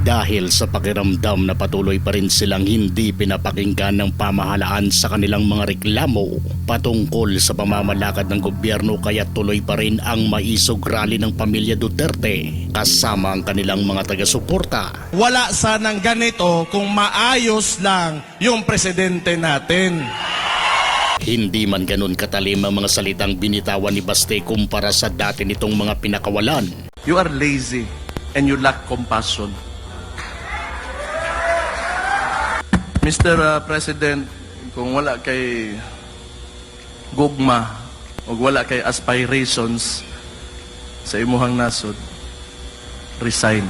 Dahil sa pakiramdam na patuloy pa rin silang hindi pinapakinggan ng pamahalaan sa kanilang mga reklamo patungkol sa pamamalakad ng gobyerno kaya tuloy pa rin ang maisog rally ng pamilya Duterte kasama ang kanilang mga taga-suporta. Wala sanang ganito kung maayos lang yung presidente natin. Hindi man ganun katalim ang mga salitang binitawan ni Baste kumpara sa dati nitong mga pinakawalan. You are lazy and you lack compassion. Mr. uh, President, kung wala kay gugma o wala kay aspirations sa imuhang nasod, resign.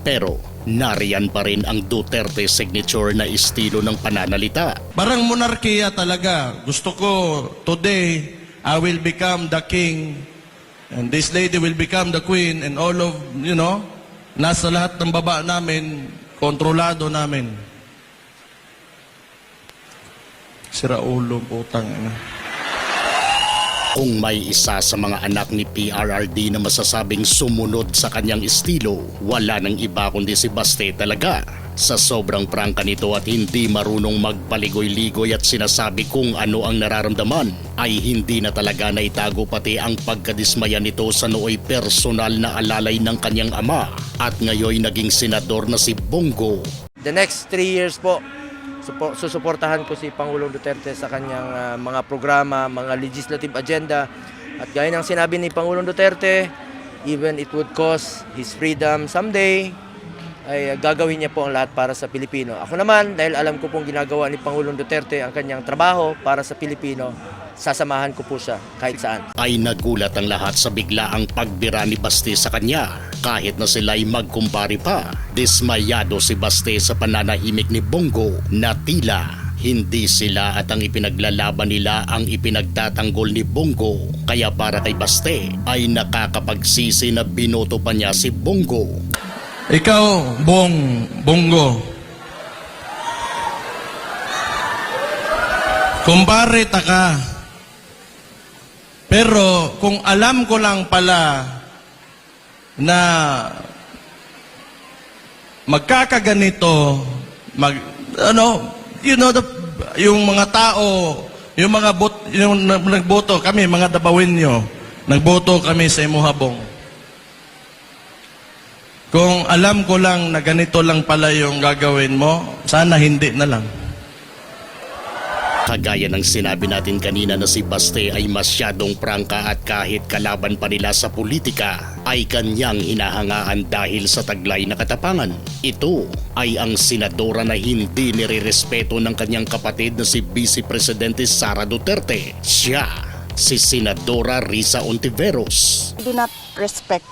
Pero nariyan pa rin ang Duterte signature na estilo ng pananalita. Parang monarkiya talaga. Gusto ko today, I will become the king and this lady will become the queen and all of, you know, nasa lahat ng baba namin, kontrolado namin. Sira ulo, putang ina. Kung may isa sa mga anak ni PRRD na masasabing sumunod sa kanyang estilo, wala nang iba kundi si Baste talaga. Sa sobrang prangka nito at hindi marunong magpaligoy-ligoy at sinasabi kung ano ang nararamdaman, ay hindi na talaga naitago pati ang pagkadismaya nito sa nooy personal na alalay ng kanyang ama at ngayoy naging senador na si Bongo The next three years po, susuportahan ko si Pangulong Duterte sa kanyang ah, mga programa, mga legislative agenda. At gaya ng sinabi ni Pangulong Duterte, even it would cost his freedom someday, ay ah, gagawin niya po ang lahat para sa Pilipino. Ako naman, dahil alam ko pong ginagawa ni Pangulong Duterte ang kanyang trabaho para sa Pilipino, sasamahan ko po siya kahit saan. ay nagulat ang lahat sa biglaang pagbira ni Baste sa kanya. Kahit na sila'y magkumpari pa, dismayado si Baste sa pananahimik ni Bongo na tila hindi sila at ang ipinaglalaban nila ang ipinagtatanggol ni Bongo. Kaya para kay Baste ay nakakapagsisi na binoto pa niya si Bongo. Ikaw, Bong, Bongo. Kumpare ta ka. Pero kung alam ko lang pala na magkakaganito, mag, ano, you know, the, yung mga tao, yung mga bot, yung nag- nagboto, kami, mga dabawin nyo, nagboto kami sa imuhabong. Kung alam ko lang na ganito lang pala yung gagawin mo, sana hindi na lang. Kagaya ng sinabi natin kanina na si Baste ay masyadong prangka at kahit kalaban pa nila sa politika ay kanyang hinahangaan dahil sa taglay na katapangan. Ito ay ang senadora na hindi nirerespeto ng kanyang kapatid na si Vice Presidente Sara Duterte. Siya, si Senadora Risa Ontiveros. Do not respect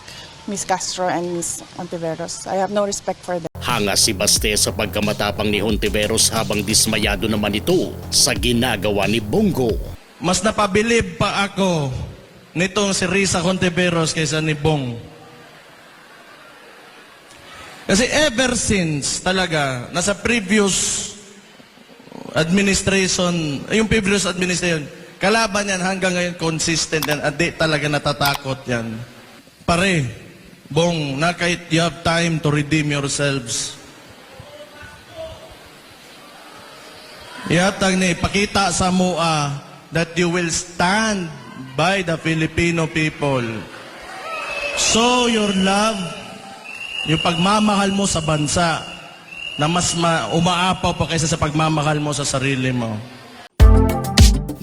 Miss Castro and Miss Ontiveros. I have no respect for them. Hanga si Baste sa pagkamatapang ni Hontiveros habang dismayado naman ito sa ginagawa ni Bongo. Mas napabilib pa ako nitong si Risa Conteveros kaysa ni Bong. Kasi ever since talaga, nasa previous administration, yung previous administration, kalaban yan hanggang ngayon consistent yan at di talaga natatakot yan. Pare, Bong, na kahit you have time to redeem yourselves. Yatag ni ipakita sa mua that you will stand by the Filipino people. Show your love, yung pagmamahal mo sa bansa na mas ma- umaapaw pa kaysa sa pagmamahal mo sa sarili mo.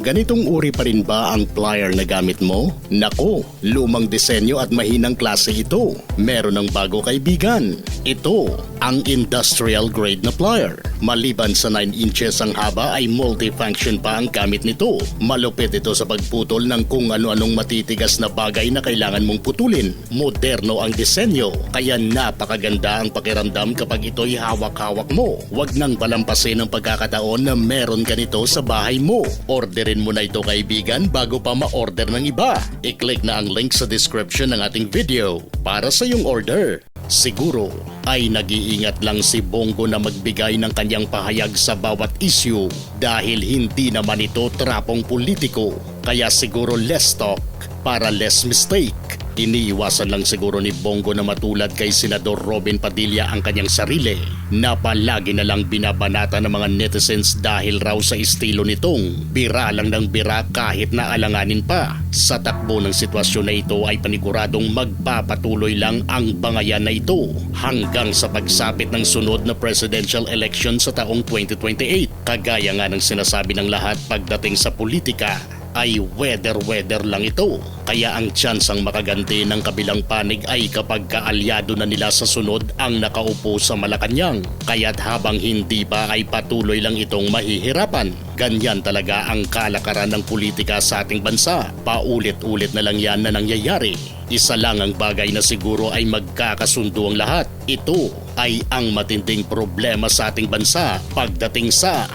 Ganitong uri pa rin ba ang plier na gamit mo? Nako, lumang disenyo at mahinang klase ito. Meron ng bago kaibigan. Ito, ang industrial grade na plier. Maliban sa 9 inches ang haba ay multifunction pa ang gamit nito. Malupit ito sa pagputol ng kung ano-anong matitigas na bagay na kailangan mong putulin. Moderno ang disenyo, kaya napakaganda ang pakiramdam kapag ito'y hawak-hawak mo. Huwag nang palampasin ang pagkakataon na meron ganito sa bahay mo. Orderin mo na ito kaibigan bago pa ma-order ng iba. I-click na ang link sa description ng ating video para sa iyong order. Siguro ay nag-iingat lang si Bongo na magbigay ng kanyang pahayag sa bawat issue dahil hindi naman ito trapong politiko. Kaya siguro less talk para less mistake. Iniiwasan lang siguro ni Bongo na matulad kay Senador Robin Padilla ang kanyang sarili na palagi na lang binabanata ng mga netizens dahil raw sa estilo nitong bira lang ng bira kahit na alanganin pa. Sa takbo ng sitwasyon na ito ay paniguradong magpapatuloy lang ang bangayan na ito hanggang sa pagsapit ng sunod na presidential election sa taong 2028. Kagaya nga ng sinasabi ng lahat pagdating sa politika ay weather-weather lang ito. Kaya ang tsansang makaganti ng kabilang panig ay kapag kaalyado na nila sa sunod ang nakaupo sa Malacanang. Kaya't habang hindi pa ay patuloy lang itong mahihirapan. Ganyan talaga ang kalakaran ng politika sa ating bansa. Paulit-ulit na lang yan na nangyayari. Isa lang ang bagay na siguro ay magkakasundo ang lahat. Ito ay ang matinding problema sa ating bansa pagdating sa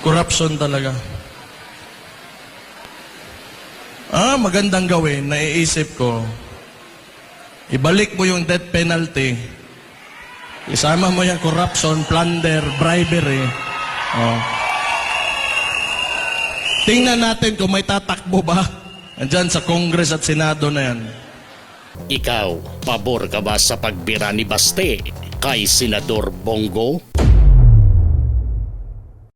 Corruption talaga. Ah, magandang gawin, naiisip ko. Ibalik mo yung death penalty. Isama mo yung corruption, plunder, bribery. Oh. Tingnan natin kung may tatakbo ba. Andyan sa Congress at Senado na yan. Ikaw, pabor ka ba sa pagbira ni Baste kay Senador Bongo?